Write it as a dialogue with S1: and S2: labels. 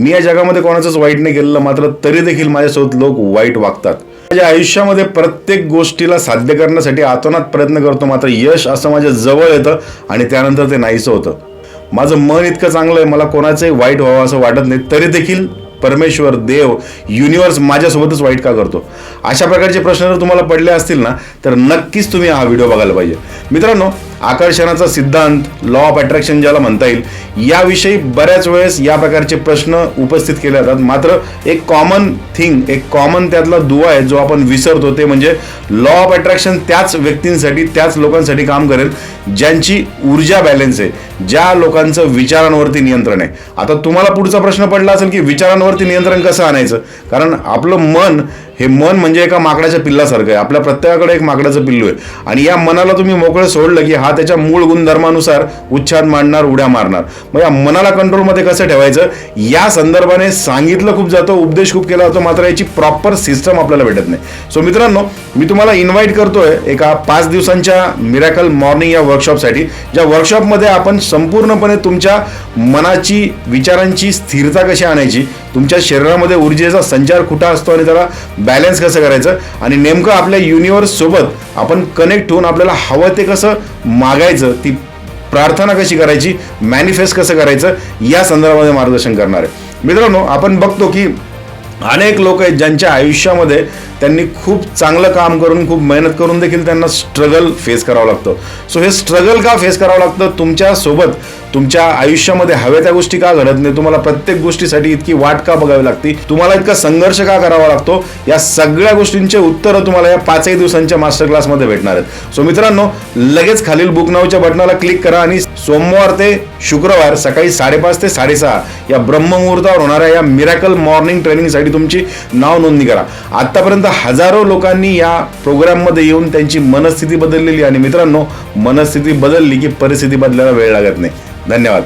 S1: मी या जगामध्ये कोणाचंच वाईट नाही केलेलं मात्र तरी देखील माझ्यासोबत लोक वाईट वागतात. माझ्या आयुष्यामध्ये प्रत्येक गोष्टीला साध्य करण्यासाठी आतोनात प्रयत्न करतो मात्र यश असं माझ्या जवळ येतं आणि त्यानंतर ते नाहीसं होतं. माझं मन इतकं चांगलं आहे मला कोणाचंही वाईट व्हावं असं वाटत नाही तरी देखील परमेश्वर देव युनिवर्स माझ्यासोबतच वाईट का करतो? अशा प्रकारचे प्रश्न जर तुम्हाला पडले असतील ना तर नक्कीच तुम्ही हा व्हिडिओ बघायला पाहिजे. मित्रांनो आकर्षणाचा सिद्धांत लॉ ऑफ अट्रॅक्शन ज्याला म्हणता येईल याविषयी बऱ्याच वेळेस या प्रकारचे प्रश्न उपस्थित केले जातात. मात्र एक कॉमन थिंग एक कॉमन त्यातला दुवा आहे जो आपण विसरतो ते म्हणजे लॉ ऑफ अट्रॅक्शन त्याच व्यक्तींसाठी त्याच लोकांसाठी काम करेल ज्यांची ऊर्जा बॅलेन्स आहे ज्या लोकांचं विचारांवरती नियंत्रण आहे. आता तुम्हाला पुढचा प्रश्न पडला असेल की विचारांवरती नियंत्रण कसं आणायचं? कारण आपलं मन हे मन म्हणजे एका माकडाच्या पिल्लासारखं आहे. आपल्या प्रत्येकाकडे एक माकडाचं पिल्लू आहे. आणि या मनाला तुम्ही मोकळं सोडलं की हा त्याच्या मूळ गुणधर्मानुसार उच्छाद मांडणार उड्या मारणार. मग या मनाला कंट्रोलमध्ये कसं ठेवायचं? या संदर्भाने सांगितलं खूप जातं उपदेश खूप केला जातो मात्र याची प्रॉपर सिस्टम आपल्याला भेटत नाही. सो मित्रांनो मी तुम्हाला इन्व्हाइट करतोय एका पाच दिवसांच्या मिरॅकल मॉर्निंग या वर्कशॉपसाठी ज्या वर्कशॉपमध्ये आपण संपूर्णपणे तुमच्या मनाची विचारांची स्थिरता कशी आणायची तुमच्या शरीरामध्ये ऊर्जेचा संचार कुठं असतो आणि त्याला बॅलन्स कसं करायचं आणि नेमकं आपल्या युनिवर्स सोबत आपण कनेक्ट होऊन आपल्याला हवं ते कसं मागायचं ती प्रार्थना कशी करायची मॅनिफेस्ट कसं करायचं या संदर्भामध्ये मार्गदर्शन करणार आहे. मित्रांनो आपण बघतो की अनेक लोक आहेत ज्यांच्या आयुष्यामध्ये त्यांनी खूप चांगलं काम करून खूप मेहनत करून देखील त्यांना स्ट्रगल फेस करावं लागतं. सो हे स्ट्रगल का फेस करावं लागतं? तुमच्यासोबत तुमच्या आयुष्यामध्ये हव्या त्या गोष्टी का घडत नाही? तुम्हाला प्रत्येक गोष्टीसाठी इतकी वाट का बघावी लागते? तुम्हाला इतका संघर्ष का करावा लागतो? या सगळ्या गोष्टींचे उत्तरं तुम्हाला या पाचही दिवसांच्या मास्टर क्लासमध्ये भेटणार आहेत. सो मित्रांनो लगेच खालील बुक नावच्या बटनाला क्लिक करा आणि सोमवार ते शुक्रवार सकाळी साडेपाच ते साडेसहा या ब्रह्ममुहूर्तावर होणाऱ्या या मिरॅकल मॉर्निंग ट्रेनिंगसाठी तुमची नाव नोंदणी करा. आतापर्यंत हजारो लोकांनी या प्रोग्राममध्ये येऊन त्यांची मनस्थिती बदललेली आणि मित्रांनो मनस्थिती बदलली की परिस्थिती बदलायला वेळ लागत नाही. धन्यवाद.